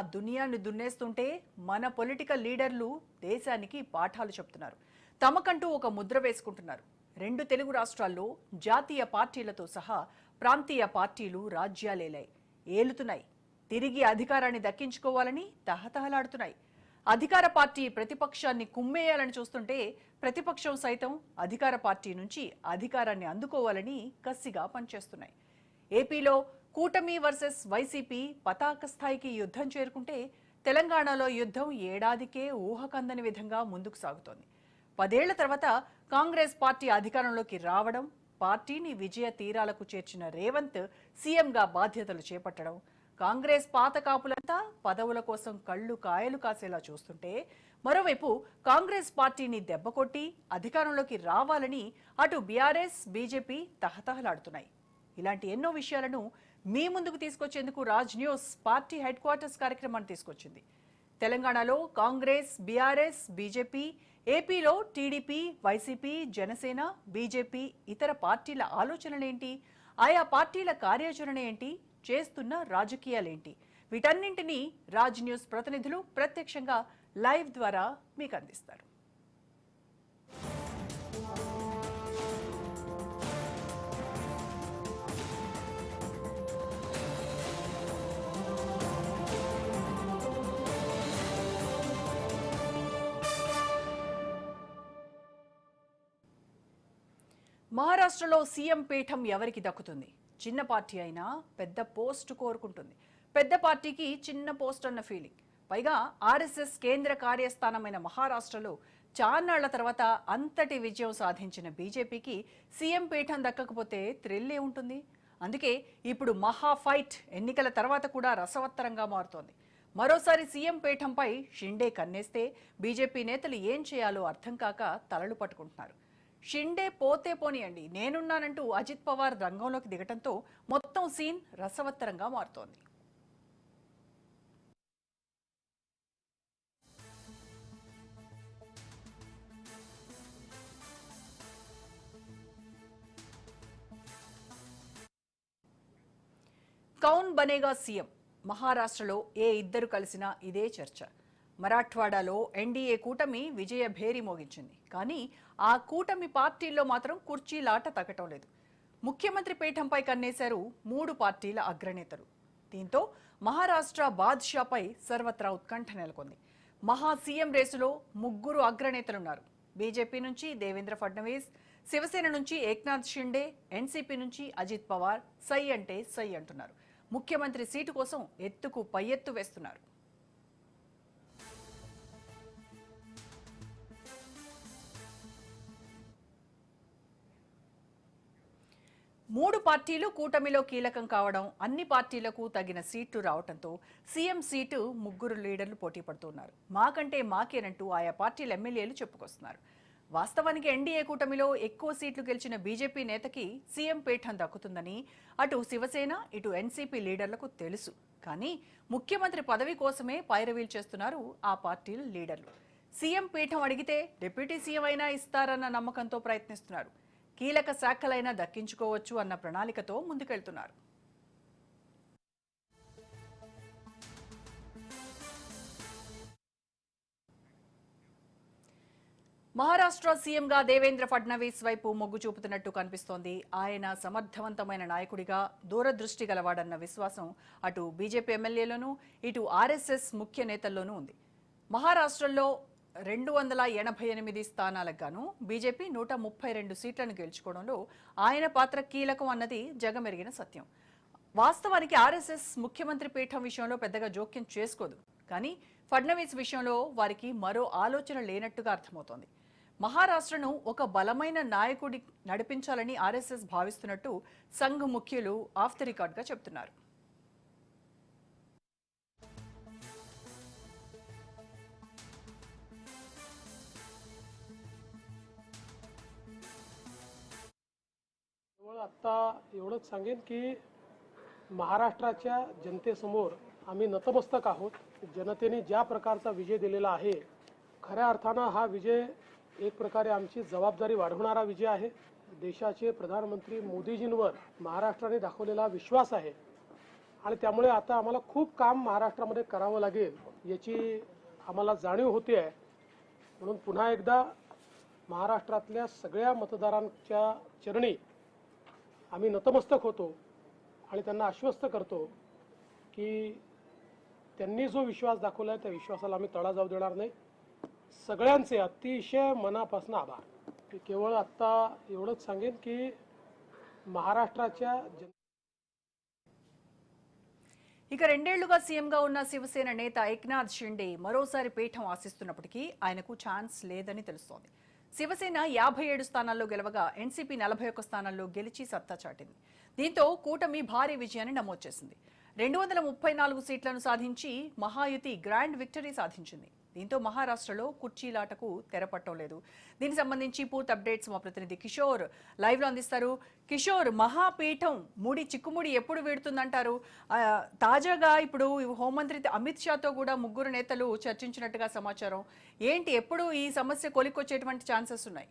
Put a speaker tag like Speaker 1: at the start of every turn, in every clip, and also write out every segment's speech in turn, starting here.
Speaker 1: ఆ దునియాన్ని దున్నేస్తుంటే మన పొలిటికల్ లీడర్లు దేశానికి పాఠాలు చెప్తున్నారు. తమకంటూ ఒక ముద్ర వేసుకుంటున్నారు. రెండు తెలుగు రాష్ట్రాల్లో జాతీయ పార్టీలతో సహా ప్రాంతీయ పార్టీలు రాజ్యాలేలాయి. ఏలుతున్నాయి. తిరిగి అధికారాన్ని దక్కించుకోవాలని తహతహలాడుతున్నాయి. అధికార పార్టీ ప్రతిపక్షాన్ని కుమ్మేయాలని చూస్తుంటే ప్రతిపక్షం సైతం అధికార పార్టీ నుంచి అధికారాన్ని అందుకోవాలని కసిగా పనిచేస్తున్నాయి. ఏపీలో కూటమి వర్సెస్ వైసీపీ పతాక స్థాయికి యుద్ధం చేరుకుంటే తెలంగాణలో యుద్ధం ఏడాదికే ఊహకందని విధంగా ముందుకు సాగుతోంది. పదేళ్ళ తర్వాత కాంగ్రెస్ పార్టీ అధికారంలోకి రావడం పార్టీని విజయ తీరాలకు చేర్చిన రేవంత్ సీఎంగా బాధ్యతలు చేపట్టడం కాంగ్రెస్ పాత కాపులంతా పదవుల కోసం కళ్ళు కాయలు కాసేలా చూస్తుంటే మరోవైపు కాంగ్రెస్ పార్టీని దెబ్బకొట్టి అధికారంలోకి రావాలని అటు బీఆర్ఎస్ బీజేపీ తహతహలాడుతున్నాయి. ఇలాంటి ఎన్నో విషయాలను మీ ముందుకు తీసుకొచ్చేందుకు Raj news party headquarters కార్యక్రమాన్ని తీసుకొచ్చింది. తెలంగాణలో కాంగ్రెస్ బీఆర్ఎస్ బీజేపీ ఏపీలో టీడీపీ వైసీపీ జనసేన బీజేపీ ఇతర పార్టీల ఆలోచనలేంటి? ఆయా పార్టీల కార్యాచరణ ఏంటి? చేస్తున్న రాజకీయాలేంటి? వీటన్నింటినీ రాజ్ న్యూస్ ప్రతినిధులు ప్రత్యక్షంగా లైవ్ ద్వారా మీకు అందిస్తారు. మహారాష్ట్రలో సీఎం పీఠం ఎవరికి దక్కుతుంది? చిన్న పార్టీ అయినా పెద్ద పోస్ట్ కోరుకుంటుంది. పెద్ద పార్టీకి చిన్న పోస్ట్ అన్న ఫీలింగ్. పైగా ఆర్ఎస్ఎస్ కేంద్ర కార్యస్థానమైన మహారాష్ట్రలో చాన్నాళ్ళ తర్వాత అంతటి విజయం సాధించిన బీజేపీకి సీఎం పీఠం దక్కకపోతే థ్రిల్లే ఉంటుంది. అందుకే ఇప్పుడు మహా ఫైట్ ఎన్నికల తర్వాత కూడా రసవత్తరంగా మారుతోంది. మరోసారి సీఎం పీఠంపై షిండే కన్నేస్తే బీజేపీ నేతలు ఏం చేయాలో అర్థం కాక తలలు పట్టుకుంటున్నారు. షిండే పోతే పోనీయండి. నేనున్నానంటూ అజిత్ పవార్ రంగంలోకి దిగటంతో మొత్తం సీన్ రసవత్తరంగా మారుతోంది. కౌన్ బనేగా సీఎం. మహారాష్ట్రలో ఏ ఇద్దరు కలిసినా ఇదే చర్చ. మరాఠ్వాడాలో ఎన్డీఏ కూటమి విజయ భేరి మోగించింది. కానీ ఆ కూటమి పార్టీల్లో మాత్రం కుర్చీలాట తగ్గటం లేదు. ముఖ్యమంత్రి పీఠంపై కన్నేశారు మూడు పార్టీల అగ్రనేతలు. దీంతో మహారాష్ట్ర బాద్షాపై సర్వత్రా ఉత్కంఠ నెలకొంది. మహా సీఎం రేసులో ముగ్గురు అగ్రనేతలున్నారు. బీజేపీ నుంచి దేవేంద్ర ఫడ్నవీస్ శివసేన నుంచి ఏక్నాథ్ షిండే ఎన్సీపీ నుంచి అజిత్ పవార్ సై అంటే సై అంటున్నారు. ముఖ్యమంత్రి సీటు కోసం ఎత్తుకు పై ఎత్తు వేస్తున్నారు. మూడు పార్టీలు కూటమిలో కీలకం కావడం అన్ని పార్టీలకు తగిన సీట్లు రావడంతో సీఎం సీటు ముగ్గురు లీడర్లు పోటీ పడుతున్నారు. మాకంటే మాకేనంటూ ఆయా పార్టీల ఎమ్మెల్యేలు చెప్పుకొస్తున్నారు. వాస్తవానికి ఎన్డీఏ కూటమిలో ఎక్కువ సీట్లు గెలిచిన బీజేపీ నేతకి సీఎం పీఠం దక్కుతుందని అటు శివసేన ఇటు ఎన్సీపీ లీడర్లకు తెలుసు. కానీ ముఖ్యమంత్రి పదవి కోసమే పైరవీలు చేస్తున్నారు ఆ పార్టీల లీడర్లు. సీఎం పీఠం అడిగితే డిప్యూటీ సీఎం అయినా ఇస్తారన్న నమ్మకంతో ప్రయత్నిస్తున్నారు. కీలక శాఖలైనా దక్కించుకోవచ్చు అన్న ప్రణాళికతో ముందుకెళ్తున్నారు. మహారాష్ట్ర సీఎంగా దేవేంద్ర ఫడ్నవీస్ వైపు మొగ్గు చూపుతున్నట్టు కనిపిస్తోంది. ఆయన సమర్థవంతమైన నాయకుడిగా దూరదృష్టి గలవాడన్న విశ్వాసం అటు బీజేపీ ఎమ్మెల్యేలోనూ ఇటు ఆర్ఎస్ఎస్ ముఖ్య నేతల్లోనూ ఉంది. మహారాష్ట్రలో రెండు వందల ఎనభై ఎనిమిది స్థానాలకు గాను బీజేపీ నూట ముప్పై రెండు సీట్లను గెలుచుకోవడంలో ఆయన పాత్ర కీలకం అన్నది జగమెరిగిన సత్యం. వాస్తవానికి ఆర్ఎస్ఎస్ ముఖ్యమంత్రి పీఠం విషయంలో పెద్దగా జోక్యం చేసుకోదు. కానీ ఫడ్నవీస్ విషయంలో వారికి మరో ఆలోచన లేనట్టుగా అర్థమవుతోంది. మహారాష్ట్రను ఒక బలమైన నాయకుడి నడిపించాలని ఆర్ఎస్ఎస్ భావిస్తున్నట్టు సంఘ్ ముఖ్యులు ఆఫ్ ది రికార్డ్గా చెబుతున్నారు.
Speaker 2: आत्ता एवढंच सांगेन की महाराष्ट्राच्या जनतेसमोर आम्ही नतमस्तक आहोत. जनतेने ज्या प्रकारचा विजय दिलेला आहे खऱ्या अर्थानं हा विजय एक प्रकारे आमची जबाबदारी वाढवणारा विजय आहे. देशाचे प्रधानमंत्री मोदीजींवर महाराष्ट्राने दाखवलेला विश्वास आहे. आणि त्यामुळे आता आम्हाला खूप काम महाराष्ट्रामध्ये करावं लागेल याची आम्हाला जाणीव होते आहे म्हणून पुन्हा एकदा महाराष्ट्रातल्या सगळ्या मतदारांच्या चरणी आम्ही नतमस्तक होतो आणि त्यांना आश्वस्त करतो की त्यांनी जो विश्वास दाखवला आहे त्या विश्वासाला आम्ही तडा जाऊ देणार नाही सगळ्यांचे अतिशय मनापासून आभार मी केवळ आत्ता एवढंच सांगेन की महाराष्ट्राच्या जन
Speaker 1: ఇక రెండేళ్లుగా సీఎంగా ఉన్న శివసేన నేత ఏక్నాథ్ షిండే మరోసారి పీఠం ఆశిస్తున్నప్పటికీ ఆయనకు ఛాన్స్ లేదని తెలుస్తోంది శివసేన యాభై ఏడు స్థానాల్లో గెలవగా ఎన్సీపీ నలభై ఒక్క స్థానాల్లో గెలిచి సత్తా చాటింది. దీంతో కూటమి భారీ విజయాన్ని నమోదు చేసింది. రెండు వందల ముప్పై నాలుగు సీట్లను సాధించి మహాయుతి గ్రాండ్ విక్టరీ సాధించింది. దీంతో మహారాష్ట్రలో కుర్చీలాటకు తెరపట్టం లేదు. దీనికి సంబంధించి పూర్తి అప్డేట్స్ మా ప్రతినిధి కిషోర్ లైవ్లో అందిస్తారు. కిషోర్ మహాపీఠం ముడి చిక్కుముడి ఎప్పుడు వీడుతుందంటారు? తాజాగా ఇప్పుడు హోంమంత్రి అమిత్ షాతో కూడా ముగ్గురు నేతలు చర్చించినట్టుగా సమాచారం. ఏంటి ఎప్పుడు ఈ సమస్య కొలికొచ్చేటువంటి ఛాన్సెస్ ఉన్నాయి?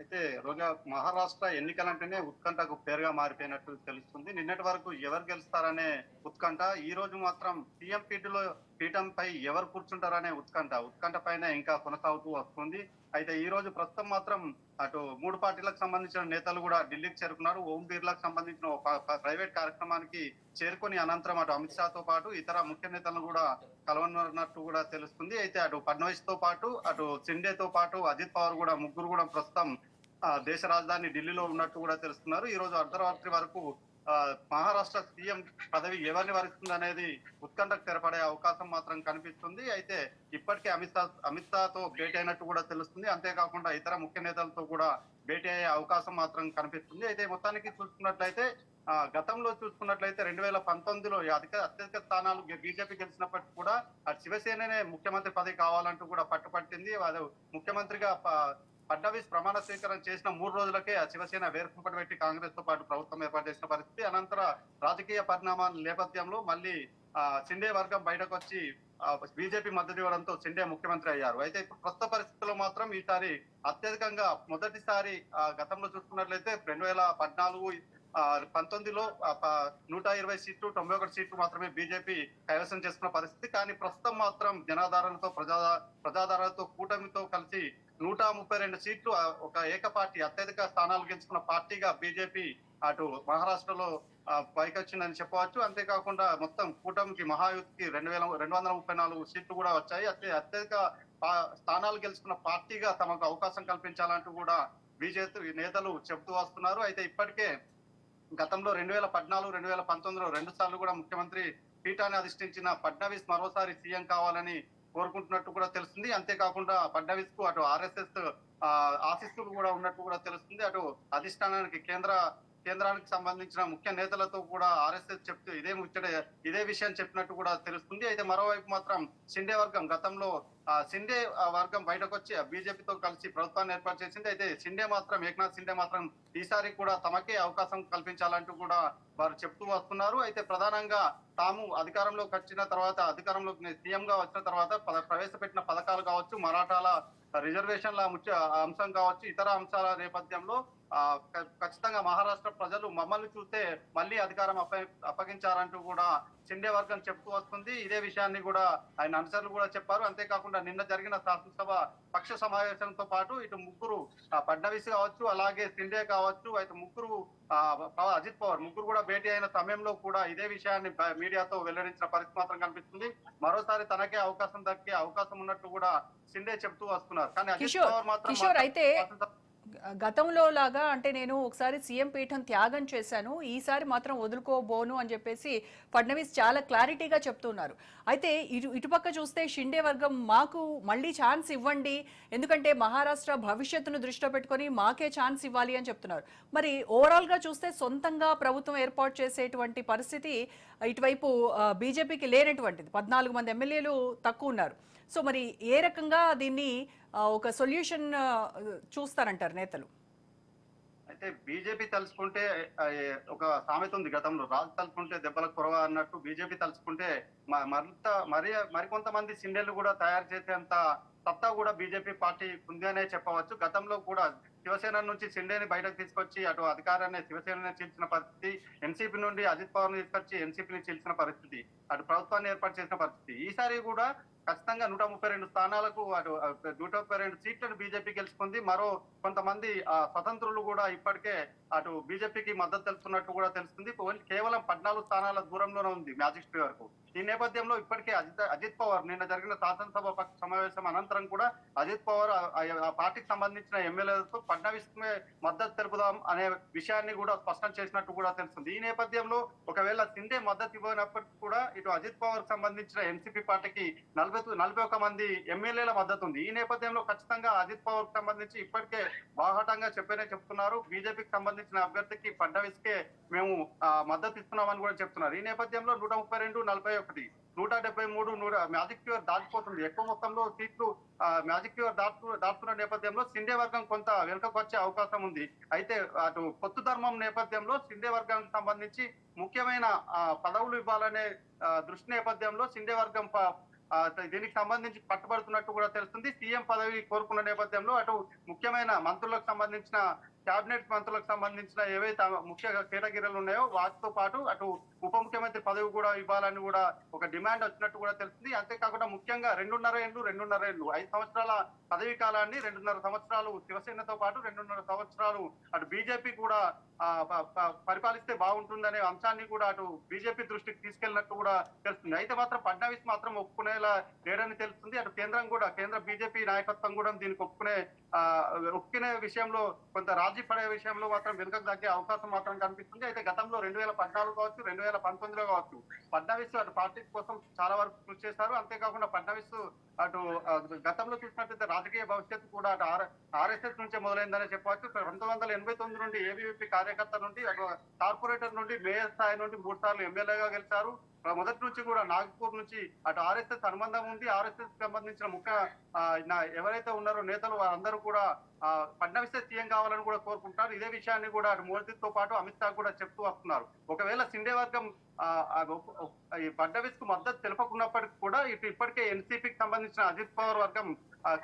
Speaker 3: అయితే రోజా మహారాష్ట్ర ఎన్నికలంటేనే ఉత్కంఠకు పేరుగా మారిపోయినట్టు తెలుస్తుంది. నిన్నటి వరకు ఎవరు గెలుస్తారనే ఉత్కంఠ ఈ రోజు మాత్రం సీఎం పీఠలో పీఠంపై ఎవరు కూర్చుంటారనే ఉత్కంఠ. ఉత్కంఠ పైన ఇంకా కొనసాగుతూ వస్తుంది. అయితే ఈ రోజు ప్రస్తుతం మాత్రం అటు మూడు పార్టీలకు సంబంధించిన నేతలు కూడా ఢిల్లీకి చేరుకున్నారు. ఓం బిర్లాకు సంబంధించిన ఒక ప్రైవేట్ కార్యక్రమానికి చేరుకొని అనంతరం అటు అమిత్ షాతో పాటు ఇతర ముఖ్య నేతలను కూడా కలవనున్నట్టు కూడా తెలుస్తుంది. అయితే అటు ఫడ్నవీస్తో పాటు అటు సిండేతో పాటు అజిత్ పవార్ కూడా ముగ్గురు కూడా ప్రస్తుతం దేశ రాజధాని ఢిల్లీలో ఉన్నట్టు కూడా తెలుస్తున్నారు. ఈ రోజు అర్ధరాత్రి వరకు మహారాష్ట్ర సీఎం పదవి ఎవరిని వరిస్తుంది అనేది ఉత్కంఠకు తెరపడే అవకాశం మాత్రం కనిపిస్తుంది. అయితే ఇప్పటికే అమిత్ షా అమిత్ షాతో భేటీ అయినట్టు కూడా తెలుస్తుంది. అంతేకాకుండా ఇతర ముఖ్య నేతలతో కూడా భేటీ అయ్యే అవకాశం మాత్రం కనిపిస్తుంది. అయితే మొత్తానికి చూసుకున్నట్లయితే ఆ, గతంలో చూసుకున్నట్లయితే రెండు వేల పంతొమ్మిదిలో అధిక అత్యధిక స్థానాలు బీజేపీ గెలిచినప్పటికీ కూడా ఆ శివసేననే ముఖ్యమంత్రి పదవి కావాలంటూ కూడా పట్టుపట్టింది. వారు ముఖ్యమంత్రిగా ఫడ్నవీస్ ప్రమాణ స్వీకారం చేసిన మూడు రోజులకే ఆ శివసేన వేరుకుంపటి పెట్టి కాంగ్రెస్తో పాటు ప్రభుత్వం ఏర్పాటు చేసిన పరిస్థితి. అనంతర రాజకీయ పరిణామాల నేపథ్యంలో మళ్ళీ ఆ, సిండే వర్గం బయటకు వచ్చి బీజేపీ మద్దతు ఇవ్వడంతో సిండే ముఖ్యమంత్రి అయ్యారు. అయితే ఇప్పుడు ప్రస్తుత పరిస్థితుల్లో మాత్రం ఈసారి అత్యధికంగా మొదటిసారి గతంలో చూసుకున్నట్లయితే రెండు వేల పద్నాలుగు పంతొమ్మిదిలో నూట ఇరవై సీట్లు తొంభై ఒకటి సీట్లు మాత్రమే బీజేపీ కైవసం చేసుకున్న పరిస్థితి. కానీ ప్రస్తుతం మాత్రం జనాధారణతో ప్రజా ప్రజాధారణతో కూటమితో కలిసి నూట ముప్పై రెండు సీట్లు ఒక ఏక పార్టీ అత్యధిక స్థానాలు గెలుచుకున్న పార్టీగా బీజేపీ అటు మహారాష్ట్రలో పైకొచ్చిందని చెప్పవచ్చు. అంతేకాకుండా మొత్తం కూటమికి మహాయుతికి రెండు వేల రెండు వందల ముప్పై నాలుగు సీట్లు కూడా వచ్చాయి. అత్య అత్యధిక స్థానాలు గెలుచుకున్న పార్టీగా తమకు అవకాశం కల్పించాలంటూ కూడా బీజేపీ నేతలు చెబుతూ వస్తున్నారు. అయితే ఇప్పటికే గతంలో రెండు వేల పద్నాలుగు రెండు వేల పంతొమ్మిదిలో రెండు సార్లు కూడా ముఖ్యమంత్రి పీఠాన్ని అధిష్ఠించిన ఫడ్నవీస్ మరోసారి సీఎం కావాలని కోరుకుంటున్నట్టు కూడా తెలుస్తుంది. అంతేకాకుండా ఫడ్నవీస్కు అటు ఆర్ఎస్ఎస్ ఆశిస్తులు కూడా ఉన్నట్టు కూడా తెలుస్తుంది. అటు అధిష్టానానికి కేంద్ర కేంద్రానికి సంబంధించిన ముఖ్య నేతలతో కూడా ఆర్ఎస్ఎస్ చెప్తూ ఇదే ముచ్చట ఇదే విషయం చెప్పినట్టు కూడా తెలుస్తుంది. అయితే మరోవైపు మాత్రం సిండే వర్గం గతంలో ఆ, సిండే వర్గం బయటకు వచ్చి బీజేపీతో కలిసి ప్రభుత్వాన్ని ఏర్పాటు చేసింది. అయితే సిండే మాత్రం ఏకనాథ్ సిండే మాత్రం ఈసారి కూడా తమకే అవకాశం కల్పించాలంటూ కూడా వారు చెప్తూ వస్తున్నారు. అయితే ప్రధానంగా తాము అధికారంలోకి వచ్చిన తర్వాత అధికారంలో సీఎంగా వచ్చిన తర్వాత ప్రవేశపెట్టిన పథకాలు కావచ్చు మరాఠాల రిజర్వేషన్ల ముఖ్య అంశం కావచ్చు ఇతర అంశాల నేపథ్యంలో ఖచ్చితంగా మహారాష్ట్ర ప్రజలు మమ్మల్ని చూస్తే మళ్ళీ అధికారం అప్ప అప్పగించారంటూ కూడా సిండే వర్గం చెప్తూ వస్తుంది. ఇదే విషయాన్ని కూడా ఆయన అనుచరులు కూడా చెప్పారు. అంతేకాకుండా నిన్న జరిగిన శాసనసభ పక్ష సమావేశంతో పాటు ఇటు ముగ్గురు ఫడ్నవీస్ కావచ్చు అలాగే సిండే కావచ్చు అయితే ముగ్గురు అజిత్ పవార్ ముగ్గురు కూడా భేటీ అయిన సమయంలో కూడా ఇదే విషయాన్ని మీడియాతో వెల్లడించిన పరిస్థితి మాత్రం కనిపిస్తుంది. మరోసారి తనకే అవకాశం దక్కే అవకాశం ఉన్నట్టు కూడా సిండే చెప్తూ వస్తున్నారు. కానీ అజిత్ పవార్ మాత్రం
Speaker 1: అయితే గతంలో లాగా అంటే నేను ఒకసారి సీఎం పీఠం త్యాగం చేశాను ఈసారి మాత్రం వదులుకోబోను అని చెప్పేసి ఫడ్నవీస్ చాలా క్లారిటీగా చెప్తున్నారు. అయితే ఇటు ఇటుపక్క చూస్తే షిండే వర్గం మాకు మళ్ళీ ఛాన్స్ ఇవ్వండి ఎందుకంటే మహారాష్ట్ర భవిష్యత్తును దృష్టిలో పెట్టుకొని మాకే ఛాన్స్ ఇవ్వాలి అని చెప్తున్నారు. మరి ఓవరాల్గా చూస్తే సొంతంగా ప్రభుత్వం ఏర్పాటు చేసేటువంటి పరిస్థితి ఇటువైపు బీజేపీకి లేనటువంటిది. పద్నాలుగు మంది ఎమ్మెల్యేలు తక్కువ ఉన్నారు. సో మరి ఏ రకంగా దీన్ని ఒక సొల్యూషన్ చూస్తారంటారు నేతలు?
Speaker 3: అయితే బీజేపీ తలుచుకుంటే ఒక సామెత ఉంది గతంలో రాజు తలుచుకుంటే దెబ్బలకు కొరవ అన్నట్టు బీజేపీ తలుచుకుంటే మరింత మరి మరికొంతమంది సిండేలు కూడా తయారు చేసేంత సత్తా కూడా బీజేపీ పార్టీ ఉంది అనే చెప్పవచ్చు. గతంలో కూడా శివసేన నుంచి సిండేని బయటకు తీసుకొచ్చి అటు అధికారాన్ని శివసేన చీల్చిన పరిస్థితి ఎన్సీపీ నుండి అజిత్ పవర్ తీసుకొచ్చి ఎన్సీపీని చీల్చిన పరిస్థితి అటు ప్రభుత్వాన్ని ఏర్పాటు చేసిన పరిస్థితి ఈసారి కూడా ఖచ్చితంగా నూట ముప్పై రెండు స్థానాలకు అటు నూట ముప్పై రెండు సీట్లను బీజేపీ గెలుచుకుంది. మరో కొంతమంది ఆ, స్వతంత్రులు కూడా ఇప్పటికే అటు బీజేపీకి మద్దతు తెలుపుతున్నట్టు కూడా తెలుస్తుంది. ఓన్లీ కేవలం పద్నాలుగు స్థానాల దూరంలోనే ఉంది మ్యాజిక్ వరకు ఈ నేపథ్యంలో ఇప్పటికే అజిత్ అజిత్ పవార్ నిన్న జరిగిన శాసనసభ సమావేశం అనంతరం కూడా అజిత్ పవార్ ఆ- పార్టీకి సంబంధించిన ఎమ్మెల్యేలతో ఫడ్నవీస్ మద్దతు తెలుపుదాం అనే విషయాన్ని కూడా స్పష్టం చేసినట్టు కూడా తెలుస్తుంది. ఈ నేపథ్యంలో ఒకవేళ సిండే మద్దతు ఇవ్వనప్పటికీ కూడా ఇటు అజిత్ పవార్కు సంబంధించిన ఎన్సీపీ పార్టీకి నలభై నలభై ఒక మంది ఎమ్మెల్యేల మద్దతు ఉంది. ఈ నేపథ్యంలో ఖచ్చితంగా అజిత్ పవార్కు సంబంధించి ఇప్పటికే బాహటంగా చెప్పేనే చెప్తున్నారు. బీజేపీకి సంబంధించిన అభ్యర్థికి ఫడ్నవీస్ కే మేము మద్దతు ఇస్తున్నామని కూడా చెప్తున్నారు. ఈ నేపథ్యంలో నూట ముప్పై రెండు నలభై ఒకటి. నూట డెబ్బై మూడు నూట మ్యాజిక్ ప్యూర్ దాటిపోతుంది ఎక్కువ మొత్తంలో సీట్లు మ్యాజిక్ ప్యూర్ దాటు దాటుతున్న నేపథ్యంలో సిండే వర్గం కొంత వెనుకకు వచ్చే అవకాశం ఉంది. అయితే అటు పొత్తు ధర్మం నేపథ్యంలో సిండే వర్గానికి సంబంధించి ముఖ్యమైన పదవులు ఇవ్వాలనే దృష్టి నేపథ్యంలో సిండే వర్గం ప- దీనికి సంబంధించి పట్టుబడుతున్నట్టు కూడా తెలుస్తుంది. సీఎం పదవి కోరుకున్న నేపథ్యంలో అటు ముఖ్యమైన మంత్రులకు సంబంధించిన కేబినెట్ మంత్రులకు సంబంధించిన ఏవైతే ముఖ్య కేటగిరీలు ఉన్నాయో వాటితో పాటు అటు ఉప ముఖ్యమంత్రి పదవి కూడా ఇవ్వాలని కూడా ఒక డిమాండ్ వచ్చినట్టు కూడా తెలుస్తుంది. అంతేకాకుండా ముఖ్యంగా రెండున్నర ఏళ్ళు రెండున్నర ఏళ్ళు ఐదు సంవత్సరాల పదవి కాలాన్ని రెండున్నర సంవత్సరాలు శివసేనతో పాటు రెండున్నర సంవత్సరాలు అటు బీజేపీ కూడా పరిపాలిస్తే బాగుంటుందనే అంశాన్ని కూడా అటు బీజేపీ దృష్టికి తీసుకెళ్ళినట్టు కూడా తెలుస్తుంది. అయితే మాత్రం ఫడ్నవీస్ మాత్రం ఒప్పుకునేలా లేడని తెలుస్తుంది. అటు కేంద్రం కూడా కేంద్ర బీజేపీ నాయకత్వం కూడా దీనికి ఒప్పుకునే ఆ, ఒప్పుకునే విషయంలో కొంత రాజీ పడే విషయంలో మాత్రం వెనుకకు తగ్గే అవకాశం మాత్రం కనిపిస్తుంది. అయితే గతంలో రెండు వేల పద్నాలుగు కావచ్చు రెండు వేల పంతొమ్మిదిలో కావచ్చు. ఫడ్నవీస్ అటు పార్టీ కోసం చాలా వరకు కృషి చేశారు అంతేకాకుండా ఫడ్నవీస్ అటు గతంలో చూసినట్లయితే రాజకీయ భవిష్యత్తు కూడా అటు ఆర్ ఆర్ఎస్ఎస్ నుంచే మొదలైందనే చెప్పవచ్చు. రెండు వందల ఎనభై తొమ్మిది నుండి ఏబీవీపీ కార్యకర్త నుండి అటు కార్పొరేటర్ నుండి మేయర్ స్థాయి నుండి మూడు సార్లు ఎమ్మెల్యేగా గెలిచారు. మొదటి నుంచి కూడా నాగపూర్ నుంచి అటు ఆర్ఎస్ఎస్ అనుబంధం ఉంది. ఆర్ఎస్ఎస్ సంబంధించిన ముఖ్య ఎవరైతే ఉన్నారో నేతలు వారందరూ కూడా ఫడ్నవీసే సీఎం కావాలని కూడా కోరుకుంటారు ఇదే విషయాన్ని కూడా అటు మోదీతో పాటు అమిత్ షా కూడా చెప్తూ వస్తున్నారు. ఒకవేళ సిండే వర్గం ఈ ఫడ్నవీస్కు మద్దతు తెలపకున్నప్పటికీ కూడా ఇటు ఇప్పటికే ఎన్సీపీకి సంబంధించిన అజిత్ పవర్ వర్గం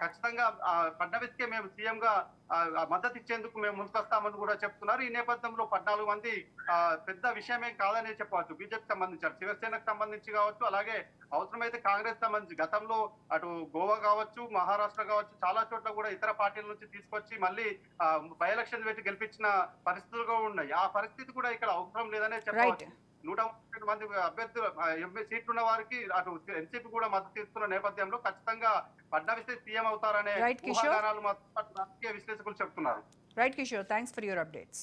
Speaker 3: ఖచ్చితంగా పడ్డ కే మేము సీఎం గా మద్దతు ఇచ్చేందుకు మేము ముందుకొస్తామని కూడా చెప్తున్నారు. ఈ నేపథ్యంలో పద్నాలుగు మంది ఆ, పెద్ద విషయమేం కాదని చెప్పవచ్చు. బీజేపీ సంబంధించారు శివసేనకు సంబంధించి కావచ్చు అలాగే అవసరమైతే కాంగ్రెస్ సంబంధించి గతంలో అటు గోవా కావచ్చు మహారాష్ట్ర కావచ్చు చాలా చోట్ల కూడా ఇతర పార్టీల నుంచి తీసుకొచ్చి మళ్ళీ బై ఎలక్షన్ పెట్టి గెలిపించిన పరిస్థితులు కూడా ఉన్నాయి. ఆ పరిస్థితి కూడా ఇక్కడ అవసరం లేదనే చెప్పవచ్చు. నూట ముప్పై మంది అభ్యర్థులు ఎంపీ సీట్లు ఉన్న వారికి అటు ఎన్సీపీ కూడా మద్దతు ఇస్తున్న నేపథ్యంలో ఖచ్చితంగా ఫడ్నవీస్ సీఎం అవుతారనే. ఊహాగానాలు మాత్రం రాజకీయ విశ్లేషకులు చెప్తున్నారు.
Speaker 1: Right Kishore thanks for your updates